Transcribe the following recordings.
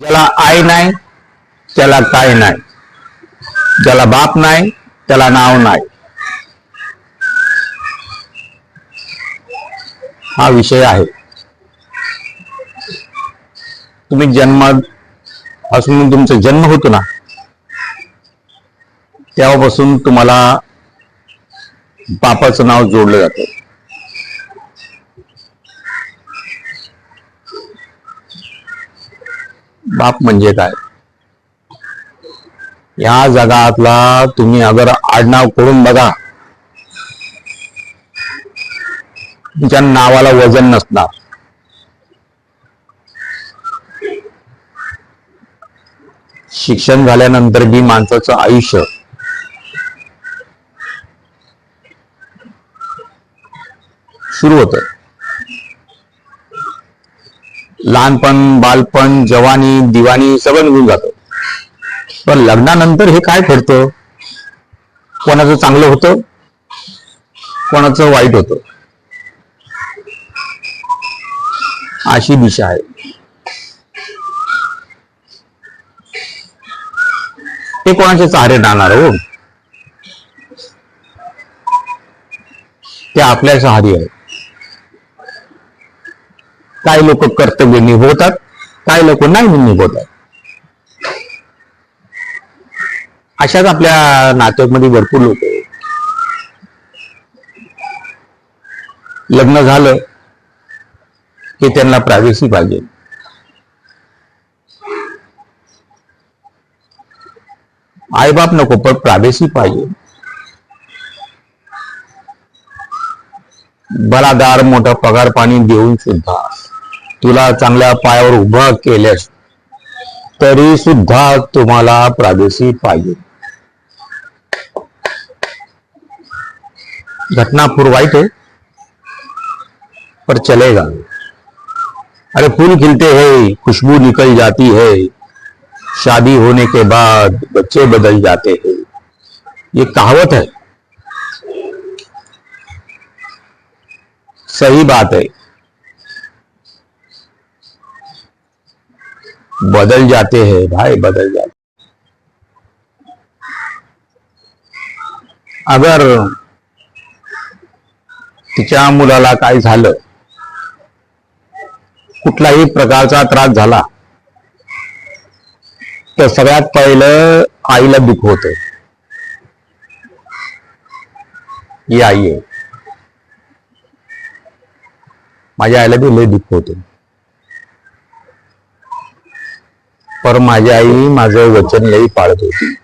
ज्याला आई नाही त्याला काय नाही. ज्याला बाप नाही त्याला नाव नाही. हा विषय आहे. तुम्ही जन्म असून तुमचा जन्म होतो ना तेव्हापासून तुम्हाला बापाचं नाव जोडलं जातं. बाप म्हणजे काय? या जगातला तुम्ही अगर आडनाव करून बघा तुमच्या नावाला वजन नसणार. शिक्षण झाल्यानंतर बी माणसाचं आयुष्य. सुरू होतं. लहानपण बालपण जवानी दिवाणी सगळं निघून जातं. पण लग्नानंतर हे काय घडतं? कोणाचं चांगलं होतं? कोणाचं वाईट होतं? अशी दिशा आहे. ते कोणाचे चारे राहणार हो? ते आपल्या सहारी आहे काही लोक कर्तव्य निभवतात काही लोक नाही निभवतात. अशाच आपल्या नात्यामध्ये भरपूर लोक लग्न झालं की त्यांना प्रायव्हसी पाहिजे. आईबाप नको पण प्रायव्हसी पाहिजे. बलादार मोठा पगार पाणी देऊन सुद्धा तुला चांगल्या पायावर तरी सुद्धा तुम्हाला प्रादेशिक पाहिजे. घटना पूर वाईट है पर चलेगा. अरे फूल खिलते हैं, खुशबू निकल जाती है, शादी होने के बाद बच्चे बदल जाते हैं. ये कहावत है। सही बात है। बदल जाते हैं भाई बदल जाते अगर तिच्या मुलाला काय झालं कुठलाही प्रकारचा त्रास झाला तर सगळ्यात पहिलं आईला दुःख होत. ही आई आहे. माझ्या आईला बी लय दुःख होते. पर माझी आई माझं वचन लई पाळत होती.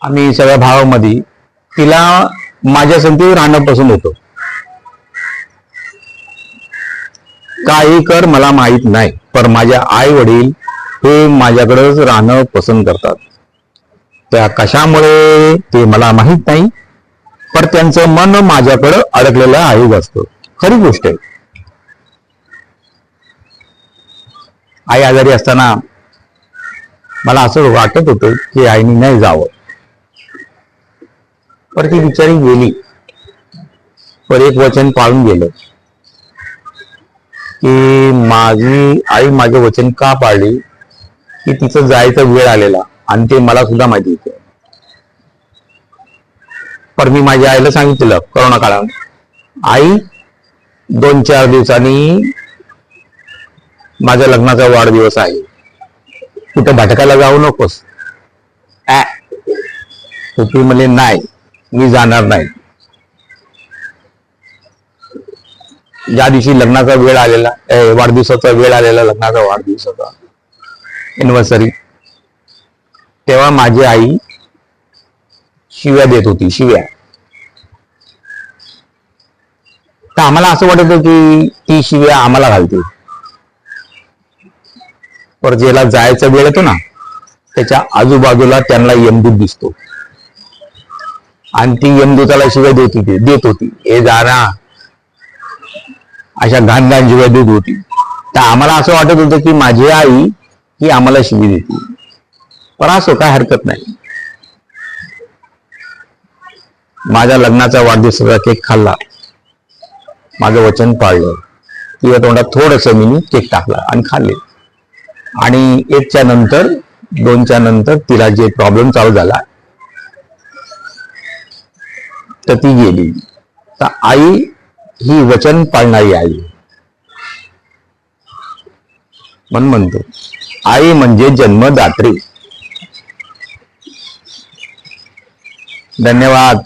आम्ही सगळ्या भावामध्ये तिला माझ्या संगती राहणं पसंत होतो. काही कर मला माहीत नाही पर माझ्या आई वडील हे माझ्याकडेच राहणं पसंत करतात. त्या कशामुळे ते मला माहीत नाही पर त्यांचं मन माझ्याकडं अडकलेलं आहे असतं खरी गोष्ट आहे. आई आजारी असताना मला असं वाटत होतं की आईने नाही जावं. पर ती बिचारी गेली. पर एक वचन पाळून गेलं. की माझी आई माझे वचन का पाळली? की तिचं जायचं वेळ आलेला आणि ते मला सुद्धा माहिती होतं. पर मी माझ्या आईला सांगितलं करोना काळात आई दोन चार दिवसांनी माझ्या लग्नाचा वाढदिवस आहे. कुठं भटकायला जाऊ नकोस. ऍ. ती म्हणले नाही मी जाणार नाही. ज्या दिवशी लग्नाचा वेळ आलेला वाढदिवसाचा वेळ आलेला लग्नाचा वाढदिवसाचा एनिव्हर्सरी तेव्हा माझी आई शिव्या देत होती शिव्या. तर आम्हाला असं वाटत की ती शिव्या आम्हाला घालते पर ज्याला जायचा वेळ येतो ना त्याच्या आजूबाजूला त्यांना यमदूत दिसतो. आणि ती यमदूताला शिवाय देत होती देत होती. हे जाणा अशा घाण घाण शिवाय देत होती. तर आम्हाला असं वाटत होतं की माझी आई ही आम्हाला शिवी देते. पण असो काय हरकत नाही. माझ्या लग्नाचा वाढदिवसाचा केक खाल्ला. माझं वचन पाळलं. तिच्या तोंडात थोडस मी केक टाकला आणि खाल्ले. आणि एकच्या नंतर दोनच्या नंतर तिला जे प्रॉब्लेम चालू झाला तर ती गेली. तर आई ही वचन पाळणारी आई. म्हणून म्हणतो आई म्हणजे जन्मदात्री. धन्यवाद.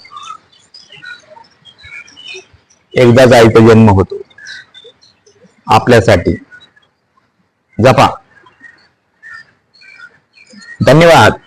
एकदाच आईचा जन्म होतो. आपल्यासाठी. जपा. धन्यवाद।